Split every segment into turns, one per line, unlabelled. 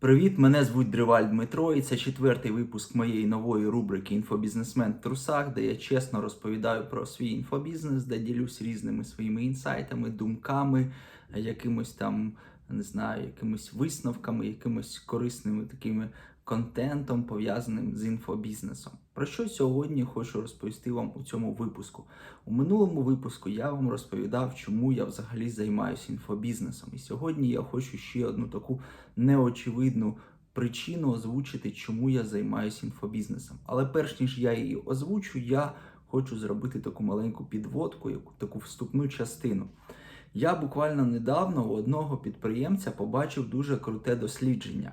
Привіт, мене звуть Дриваль Дмитро, і це четвертий випуск моєї нової рубрики Інфобізнесмен в трусах, де я чесно розповідаю про свій інфобізнес, де ділюсь різними своїми інсайтами, думками, якимось там, не знаю, якимись висновками, якимось корисними такими контентом, пов'язаним з інфобізнесом. Про що сьогодні хочу розповісти вам у цьому випуску? У минулому випуску я вам розповідав, чому я взагалі займаюся інфобізнесом. І сьогодні я хочу ще одну таку неочевидну причину озвучити, чому я займаюся інфобізнесом. Але перш ніж я її озвучу, я хочу зробити таку маленьку підводку, таку вступну частину. Я буквально недавно у одного підприємця побачив дуже круте дослідження.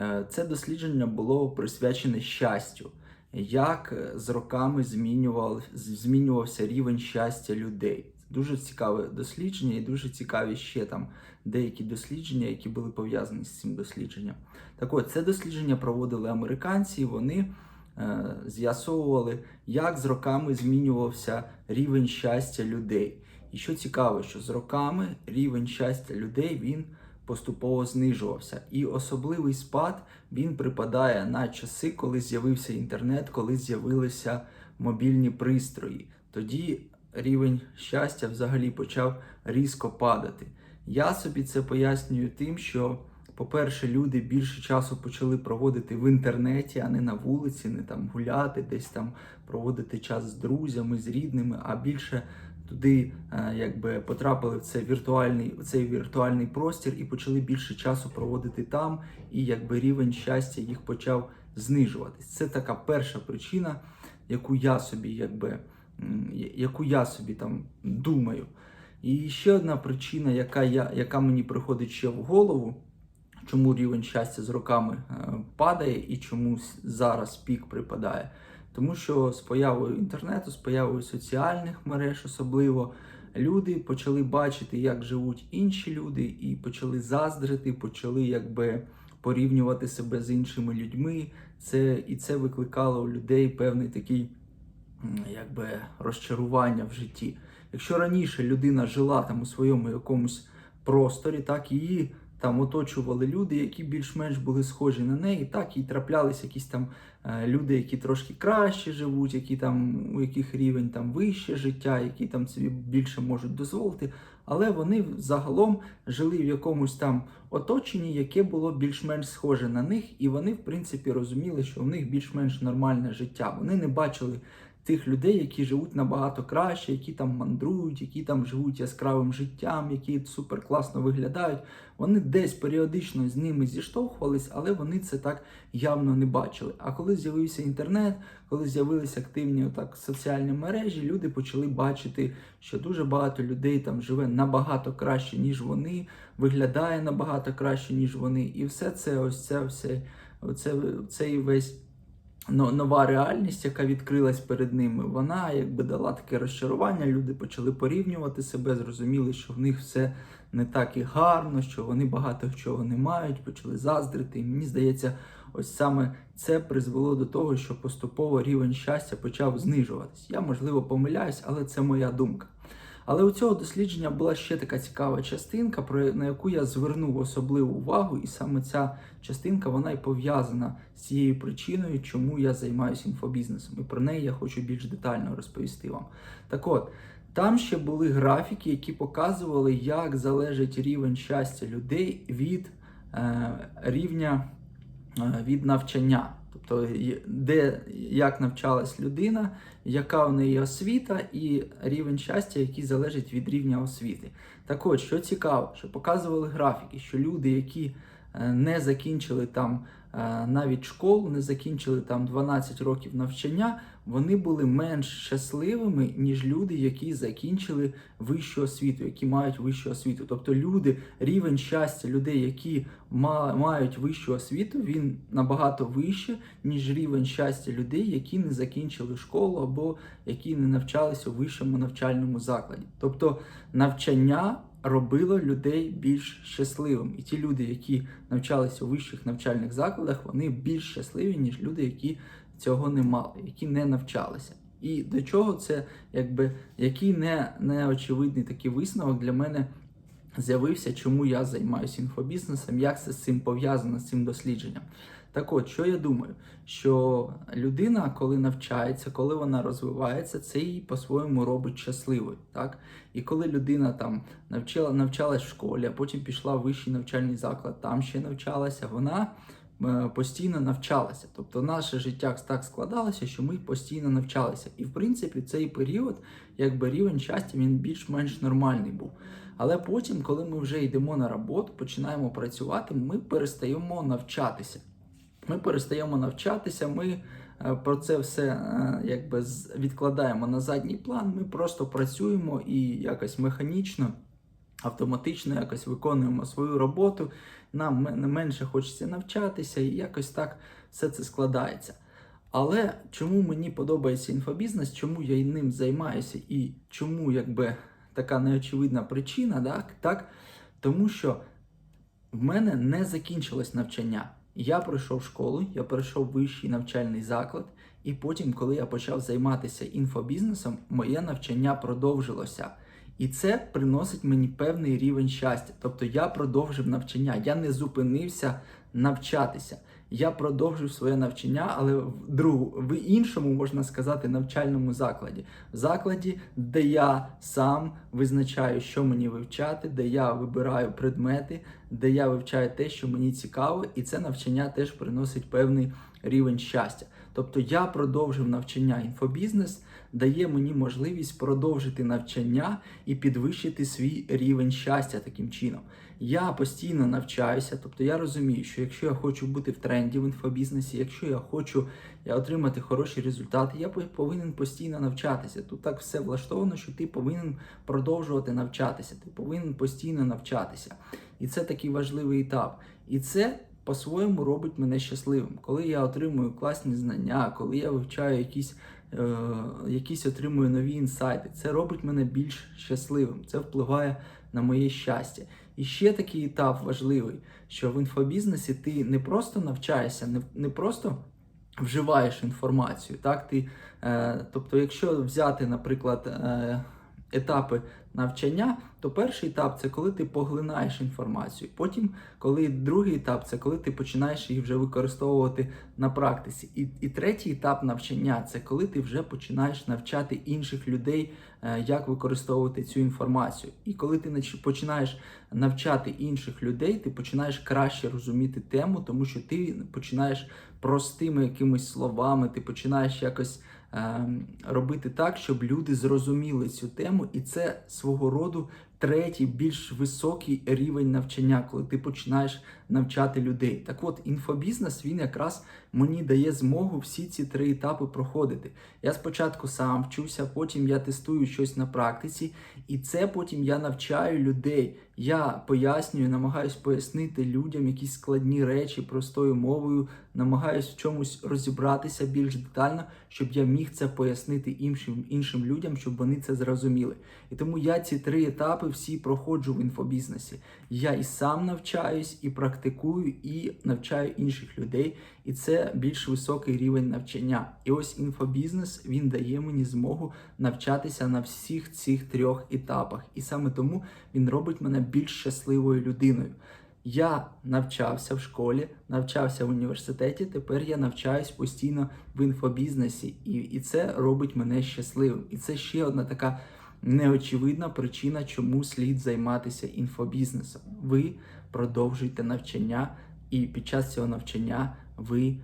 Е, Це дослідження було присвячене щастю, як е, з роками змінював, змінювався рівень щастя людей. Дуже цікаве дослідження, і дуже цікаві ще там деякі дослідження, які були пов'язані з цим дослідженням. Так от, це дослідження проводили американці, і вони е, з'ясовували, як з роками змінювався рівень щастя людей. І що цікаво, що з роками рівень щастя людей він поступово знижувався. І особливий спад він припадає на часи, коли з'явився інтернет, коли з'явилися мобільні пристрої. Тоді рівень щастя взагалі почав різко падати. Я собі це пояснюю тим, що, по-перше, люди більше часу почали проводити в інтернеті, а не на вулиці, не там гуляти, десь там проводити час з друзями, з рідними, а більше туди е, якби потрапили в цей віртуальний, цей віртуальний простір і почали більше часу проводити там, і якби рівень щастя їх почав знижуватись. Це така перша причина, яку я собі якби яку я собі там думаю. І ще одна причина, яка я, яка мені приходить ще в голову, чому рівень щастя з роками е, падає і чому зараз пік припадає. Тому що з появою інтернету, з появою соціальних мереж, особливо люди почали бачити, як живуть інші люди, і почали заздрити, почали якби порівнювати себе з іншими людьми. Це і це викликало у людей певний такий якби розчарування в житті. Якщо раніше людина жила там у своєму якомусь просторі, так її там оточували люди, які більш-менш були схожі на неї, так і траплялись якісь там е, люди, які трошки краще живуть, які там у яких рівень там вище життя, які там собі більше можуть дозволити. Але вони загалом жили в якомусь там оточенні, яке було більш-менш схоже на них, і вони, в принципі, розуміли, що в них більш-менш нормальне життя. Вони не бачили тих людей, які живуть набагато краще, які там мандрують, які там живуть яскравим життям, які супер класно виглядають. Вони десь періодично з ними зіштовхувались, але вони це так явно не бачили. А коли з'явився інтернет, коли з'явилися активні отак соціальні мережі, люди почали бачити, що дуже багато людей там живе набагато краще, ніж вони, виглядає набагато краще, ніж вони. І все це, ось це все, оце, цей весь нова реальність, яка відкрилась перед ними, вона якби дала таке розчарування. Люди почали порівнювати себе, зрозуміли, що в них все не так і гарно, що вони багато чого не мають, почали заздрити. І мені здається, ось саме це призвело до того, що поступово рівень щастя почав знижуватись. Я можливо помиляюсь, але це моя думка. Але у цього дослідження була ще така цікава частинка, про на яку я звернув особливу увагу, і саме ця частинка вона і пов'язана з цією причиною, чому я займаюся інфобізнесом. І про неї я хочу більш детально розповісти вам. Так от, там ще були графіки, які показували, як залежить рівень щастя людей від е, рівня від навчання. Тобто, де як навчалась людина, яка в неї освіта, і рівень щастя, який залежить від рівня освіти. Так от, що цікаво, що показували графіки, що люди, які е, не закінчили там е, навіть школу, не закінчили там 12 років навчання, вони були менш щасливими, ніж люди, які закінчили вищу освіту, які мають вищу освіту. Тобто люди, рівень щастя людей, які ма- мають вищу освіту, він набагато вище, ніж рівень щастя людей, які не закінчили школу або які не навчалися у вищому навчальному закладі. Тобто навчання робило людей більш щасливими. І ті люди, які навчалися у вищих навчальних закладах, вони більш щасливі, ніж люди, які цього не мали, які не навчалися. І до чого це, якби який не, неочевидний такий висновок для мене з'явився, чому я займаюся інфобізнесом, як це з цим пов'язано з цим дослідженням. Так от, що я думаю, що людина, коли навчається, коли вона розвивається, це її по-своєму робить щасливою. Так? І коли людина там навчила, навчалась в школі, а потім пішла в вищий навчальний заклад, там ще навчалася, вона постійно навчалася. Тобто наше життя так складалося, що ми постійно навчалися. І в принципі цей період, якби рівень щастя, він більш-менш нормальний був. Але потім, коли ми вже йдемо на роботу, починаємо працювати, ми перестаємо навчатися. Ми перестаємо навчатися, ми е, про це все е, якби відкладаємо на задній план. Ми просто працюємо і якось механічно, автоматично якось виконуємо свою роботу. Нам менше хочеться навчатися, і якось так все це складається. Але чому мені подобається інфобізнес, чому я ним займаюся, і чому якби така неочевидна причина, так, так? тому що в мене не закінчилось навчання. Я пройшов школу, я пройшов вищий навчальний заклад, і потім, коли я почав займатися інфобізнесом, моє навчання продовжилося. І це приносить мені певний рівень щастя. Тобто я продовжив навчання, я не зупинився навчатися. Я продовжив своє навчання, але в другу, в іншому можна сказати, навчальному закладі. В закладі, де я сам визначаю, що мені вивчати, де я вибираю предмети, де я вивчаю те, що мені цікаво, і це навчання теж приносить певний рівень щастя. Тобто я продовжив навчання. Інфобізнес дає мені можливість продовжити навчання і підвищити свій рівень щастя таким чином. Я постійно навчаюся, тобто я розумію, що якщо я хочу бути в тренді в інфобізнесі, якщо я хочу я отримати хороші результати, я повинен постійно навчатися. Тут так все влаштовано, що ти повинен продовжувати навчатися, ти повинен постійно навчатися. І це такий важливий етап. І це по-своєму робить мене щасливим. Коли я отримую класні знання, коли я вивчаю якісь, е, якісь отримую нові інсайти, це робить мене більш щасливим. Це впливає на моє щастя. І ще такий етап важливий, що в інфобізнесі ти не просто навчаєшся, не, не просто вживаєш інформацію. Так? Ти, е, тобто, якщо взяти, наприклад, е, етапи навчання, то перший етап це коли ти поглинаєш інформацію. Потім, коли другий етап це коли ти починаєш її вже використовувати на практиці. І, і третій етап навчання це коли ти вже починаєш навчати інших людей, е, як використовувати цю інформацію. І коли ти починаєш навчати інших людей, ти починаєш краще розуміти тему, тому що ти починаєш простими якимись словами, ти починаєш якось робити так, щоб люди зрозуміли цю тему, і це свого роду третій, більш високий рівень навчання, коли ти починаєш навчати людей. Так от, інфобізнес він якраз мені дає змогу всі ці три етапи проходити. Я спочатку сам вчуся, потім я тестую щось на практиці, і це потім я навчаю людей. Я пояснюю, намагаюсь пояснити людям якісь складні речі простою мовою, намагаюсь в чомусь розібратися більш детально, щоб я міг це пояснити іншим, іншим людям, щоб вони це зрозуміли. І тому я ці три етапи всі проходжу в інфобізнесі. Я і сам навчаюсь, і практикую, і навчаю інших людей. І це більш високий рівень навчання. І ось інфобізнес він дає мені змогу навчатися на всіх цих трьох етапах. І саме тому він робить мене більш щасливою людиною. Я навчався в школі, навчався в університеті. Тепер я навчаюсь постійно в інфобізнесі, і, і це робить мене щасливим. І це ще одна така неочевидна причина, чому слід займатися інфобізнесом. Ви продовжуєте навчання, і під час цього навчання ви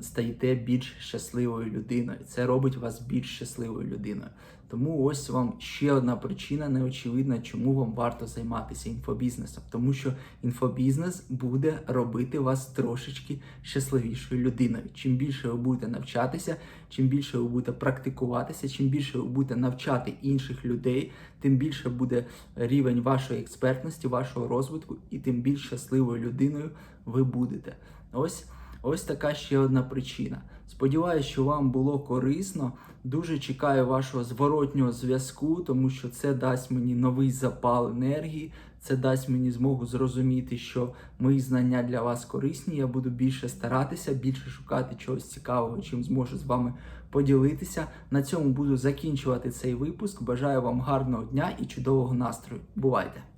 стаєте більш щасливою людиною. Це робить вас більш щасливою людиною. Тому ось вам ще одна причина неочевидна, чому вам варто займатися інфобізнесом. Тому що інфобізнес буде робити вас трошечки щасливішою людиною. Чим більше ви будете навчатися, чим більше ви будете практикуватися, чим більше ви будете навчати інших людей, тим більше буде рівень вашої експертності, вашого розвитку, і тим більш щасливою людиною ви будете. Ось. Ось така ще одна причина. Сподіваюсь, що вам було корисно. Дуже чекаю вашого зворотнього зв'язку, тому що це дасть мені новий запал енергії, це дасть мені змогу зрозуміти, що мої знання для вас корисні. Я буду більше старатися, більше шукати чогось цікавого, чим зможу з вами поділитися. На цьому буду закінчувати цей випуск. Бажаю вам гарного дня і чудового настрою. Бувайте!